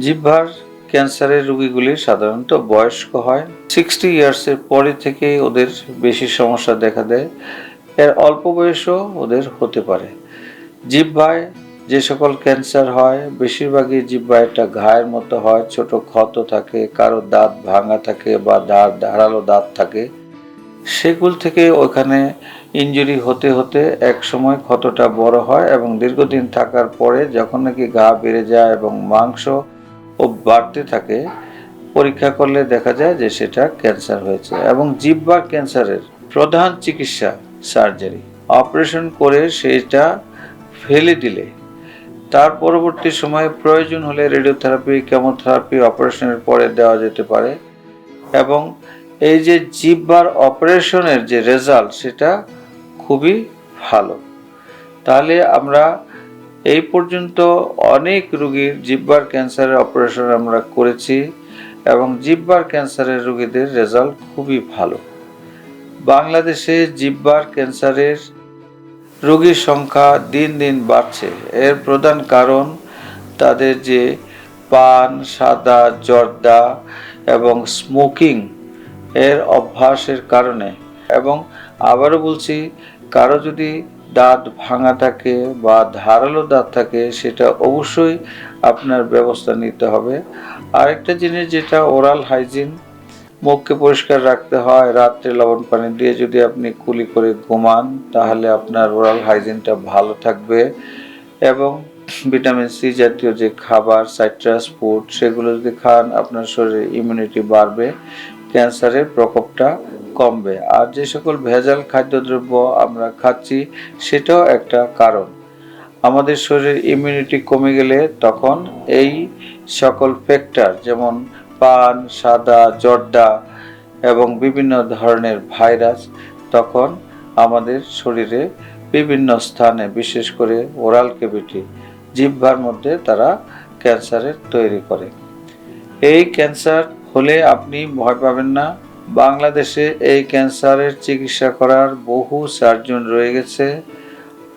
জিহ্বার ক্যান্সারের রোগীগুলি সাধারণত বয়স্ক হয়। সিক্সটি ইয়ার্সের পরে থেকে ওদের বেশি সমস্যা দেখা দেয়। এর অল্প বয়সও ওদের হতে পারে। জিহ্বায় যে সকল ক্যান্সার হয়, বেশিরভাগই জিহ্বায় একটা ঘায়ের মতো হয়, ছোট ক্ষত থাকে, কারও দাঁত ভাঙা থাকে বা দাঁত ধারালো দাঁত থাকে। সেগুল থেকে ওখানে ইনজুরি হতে হতে এক সময় ক্ষতটা বড় হয় এবং দীর্ঘদিন থাকার পরে যখন নাকি ঘা বেড়ে যায় এবং মাংস ও বাড়তে থাকে, পরীক্ষা করলে দেখা যায় যে সেটা ক্যান্সার হয়েছে এবং জিহ্বার ক্যান্সারের প্রধান চিকিৎসা সার্জারি। অপারেশন করে সেটা ফেলে দিলে। তার পরবর্তী সময়ে প্রয়োজন হলে রেডিওথেরাপি, কেমোথেরাপি অপারেশনের পরে দেওয়া যেতে পারে এবং এই যে জিহ্বার অপারেশনের যে রেজাল্ট, সেটা খুবই ভালো। তাহলে আমরা এই পর্যন্ত অনেক রুগীর জিহ্বার ক্যান্সারের অপারেশন আমরা করেছি এবং জিহ্বার ক্যান্সারের রুগীদের রেজাল্ট খুবই ভালো। বাংলাদেশে জিহ্বার ক্যান্সারের রোগীর সংখ্যা দিন দিন বাড়ছে। এর প্রধান কারণ তাদের যে পান, সাদা, জর্দা এবং স্মোকিং এর অভ্যাসের কারণে। এবং আবারও বলছি কারও যদি দাঁত ভাঙা থাকে বা ধারালো দাঁত থাকে, সেটা অবশ্যই আপনার ব্যবস্থা নিতে হবে। আরেকটা জিনিস যেটা ওরাল হাইজিন মুখকে পরিষ্কার রাখতে হয়, রাত্রে লবণ পানি দিয়ে যদি আপনি কুলি করে ঘুমান, তাহলে আপনার ওরাল হাইজিনটা ভালো থাকবে। এবং ভিটামিন সি জাতীয় যে খাবার সাইট্রাস ফুড সেগুলো যদি খান, আপনার শরীরে ইমিউনিটি বাড়বে ক্যান্সারের প্রকোপটা কমবে। আর যে সকল ভেজাল খাদ্যদ্রব্য আমরা খাচ্ছি, সেটাও একটা কারণ। আমাদের শরীরের ইমিউনিটি কমে গেলে তখন এই সকল ফ্যাক্টর যেমন পান, সাদা, জর্দা এবং বিভিন্ন ধরনের ভাইরাস তখন আমাদের শরীরে বিভিন্ন স্থানে, বিশেষ করে ওরাল ক্যাভিটি জিহ্বার মধ্যে তারা ক্যান্সারের তৈরি করে। এই ক্যান্সার হলে আপনি ভয় পাবেন না। বাংলাদেশে এই ক্যান্সারের চিকিৎসা করার বহু সার্জন রয়ে গেছে।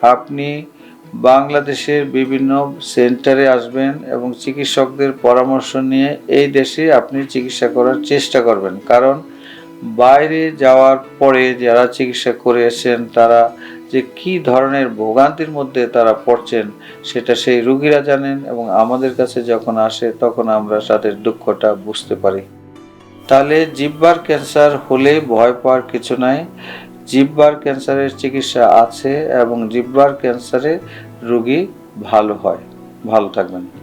আপনি বাংলাদেশের বিভিন্ন সেন্টারে আসবেন এবং চিকিৎসকদের পরামর্শ নিয়ে এই দেশে আপনি চিকিৎসা করার চেষ্টা করবেন। কারণ বাইরে যাওয়ার পরে যারা চিকিৎসা করে এসেন তারা যে কি ধরনের ভোগান্তির মধ্যে তারা পড়ছেন, সেটা সেই রুগীরা জানেন এবং আমাদের কাছে যখন আসে, তখন আমরা তাদের দুঃখটা বুঝতে পারি। তাহলে জিব্বার ক্যান্সার হলে ভয় পাওয়ার কিছু নাই। জিব্বার ক্যান্সারের চিকিৎসা আছে এবং জিব্বার ক্যান্সারে রুগী ভালো হয়। ভালো থাকবেন।